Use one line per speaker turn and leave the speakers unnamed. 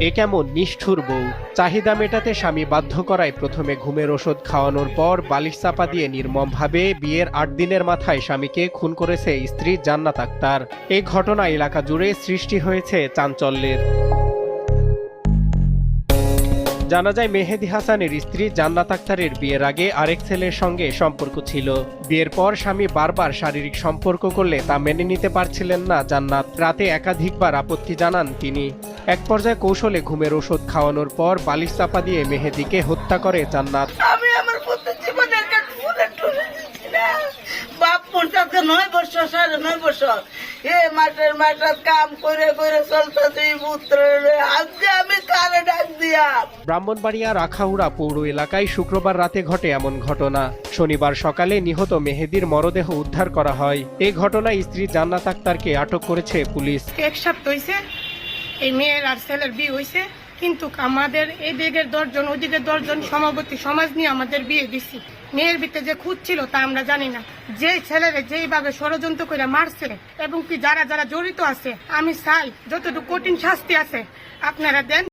এ কেমন নিষ্ঠুর বউ? চাহিদা মেটাতে স্বামী বাধ্য করায় প্রথমে ঘুমের ওষুধ খাওয়ানোর পর বালিশ চাপা দিয়ে নির্মমভাবে বিয়ের আট দিনের মাথায় স্বামীকে খুন করেছে স্ত্রী জান্নাত আক্তার। এই ঘটনা এলাকা জুড়ে সৃষ্টি হয়েছে চাঞ্চল্যের। জানা যায় মেহেদি হাসানের স্ত্রী জান্নাত আক্তারের বিয়ের আগে আরেক ছেলের সঙ্গে সম্পর্ক ছিল। বিয়ের পর স্বামী বারবার শারীরিক সম্পর্ক করলে তা মেনে নিতে পারছিলেন না জান্নাত। রাতে একাধিকবার আপত্তি জানান তিনি। এক পর্যায়ে কৌশলে ঘুমের ওষুধ খাওয়ানোর পর বালিশ চাপা দিয়ে মেহেদিকে হত্যা করে জান্নাত।
আমি আমার পুত্র জীবনে একটা ফুলে টুলে দিচ্ছি না বাপ পড়তে নয় বছর সাড়ে নয় বছর। এ মাঠের মাঠের কাম করে করে চলতেছে পুত্র আজকে আমি কারে ডাক দিয়া
ব্রাহ্মণবাড়িয়া রাখাউড়া পৌর এলাকায় শুক্রবার রাতে ঘটে এমন ঘটনা। শনিবার সকালে নিহত মেহেদির মরদেহ উদ্ধার করা হয়। এ ঘটনায় স্ত্রী জান্নাত আক্তারকে আটক করেছে পুলিশ।
এক সপ্তাহ হয়েছে এই মেয়ের আর ছেলের বিয়ে হয়েছে কিন্তু আমাদের এই দিকের দশজন, ওদিকের দশজন সমাবর্তী সমাজ নিয়ে আমাদের বিয়ে দিছি। মেয়ের ভিতরে যে খুঁজ ছিল তা আমরা জানি না। যে ছেলেরে যেইভাবে ষড়যন্ত্র করে মারছে এবং কি যারা যারা জড়িত আছে, আমি চাই যতটুকু কঠিন শাস্তি আছে, আপনারা দেন।